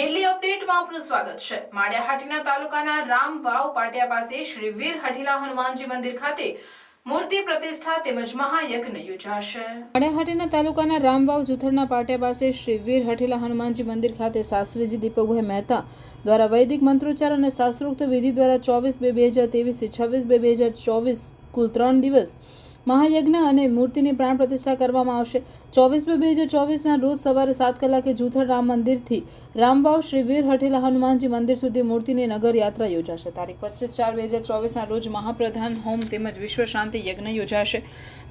Daily અપડેટમાં આપનું સ્વાગત છે. માળિયાહાટીના તાલુકાના રામ વાવ પાસે પાટિયા પાસે શ્રી વીર હઠીલા હનુમાનજી મંદિર ખાતે શાસ્ત્રીજી દીપકભાઈ મહેતા દ્વારા વૈદિક મંત્રોચ્ચાર અને શાસ્ત્રોક્ત વિધિ દ્વારા ચોવીસ બે બે હજાર ત્રેવીસથી છવ્વીસ બે બે હજાર ચોવીસ કુલ ત્રણ દિવસ મહાયજ્ઞ અને મૂર્તિની પ્રાણ પ્રતિષ્ઠા કરવામાં આવશે. ચોવીસ બે બે હજાર ચોવીસના રોજ સવારે સાત કલાકે જૂથળ રામ મંદિરથી રામવાવ શ્રી વીર હઠેલા હનુમાનજી મંદિર સુધી મૂર્તિની નગર યાત્રા યોજાશે. તારીખ પચીસ ચાર બે હજાર ચોવીસના રોજ મહાપ્રધાન હોમ તેમજ વિશ્વ શાંતિ યજ્ઞ યોજાશે.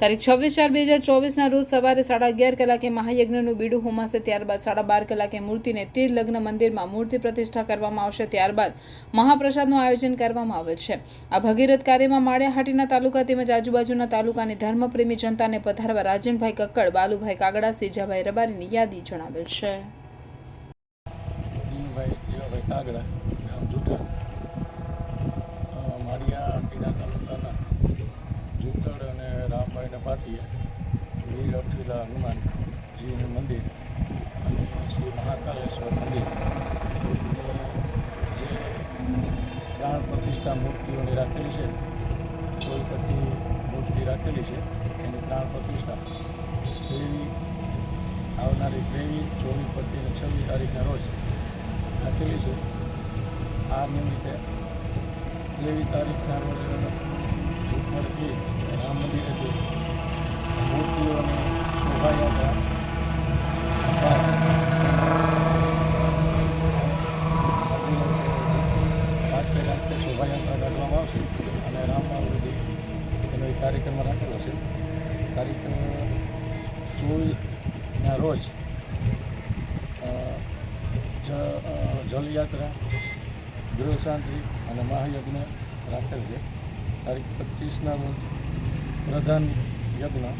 તારીખ છવ્વીસ ચાર બે હજાર ચોવીસના રોજ સવારે સાડા અગિયાર કલાકે મહાયજ્ઞનું બીડું હોમાશે. ત્યારબાદ સાડા બાર કલાકે મૂર્તિને તીર લગ્ન મંદિરમાં મૂર્તિ પ્રતિષ્ઠા કરવામાં આવશે. ત્યારબાદ મહાપ્રસાદનું આયોજન કરવામાં આવે છે. આ ભગીરથ કાર્યમાં માળિયાહાટીના તાલુકા તેમજ આજુબાજુના તાલુકાની ધર્મપ્રેમી જનતાને પધારવા રાજનભાઈ કક્કડ, બાલુભાઈ કાગડા, સીજાભાઈ રબારીની યાદી જણાવેલ છે. અને હનુમાનજીનું મંદિર અને શ્રી મહાકાલેશ્વર મંદિર. અને પ્રાણ પ્રતિષ્ઠા મૂર્તિઓની રાખેલી છે. કોઈ મૂર્તિ રાખેલી છે. એની પ્રાણ પ્રતિષ્ઠા એવી આવનારી ત્રેવીસ, ચોવીસ, પચીસ અને છવ્વીસ તારીખના રોજ રાખેલી છે. આ નિમિત્તે ત્રેવીસ તારીખના રોજ જૂથળથી રામ મંદિરેથી મૂર્તિઓની શોભાયાત્રા રાખતે રાખતે શોભાયાત્રા કાઢવામાં આવશે અને રામબાગ સુધી એનો એક કાર્યક્રમ રાખેલો છે. કાર્યક્રમ ચોવીસના રોજ જલયાત્રા ગૃહ શાંતિ અને મહાયજ્ઞ રાખેલ છે. તારીખ પચીસના રોજ પ્રધાન યજ્ઞ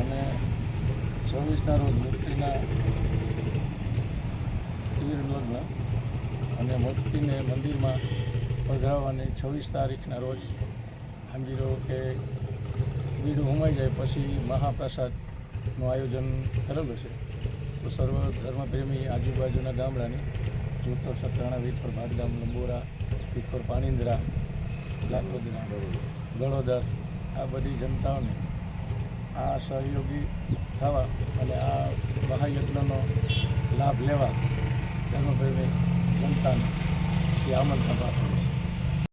અને છવ્વીસના રોજ મૂર્તિના તીર લગ્ન અને મૂર્તિને મંદિરમાં પધરાવવાની છવ્વીસ તારીખના રોજ સમજી કે બીડું હુમાઈ જાય પછી મહાપ્રસાદનું આયોજન કરેલું છે. તો સર્વ ધર્મપ્રેમી આજુબાજુના ગામડાની જૂથો સત્રાણા વીરપર ભાગગામ લંબોરા પીખોર પાણીંદ્રા લાખોદરા ગળોદર, આ બધી જનતાઓને આ સહયોગી થવા અને આ મહાયજ્ઞનો લાભ લેવા ધર્મપ્રેમી જનતાને તે આમંત્રણ પાઠવું છે.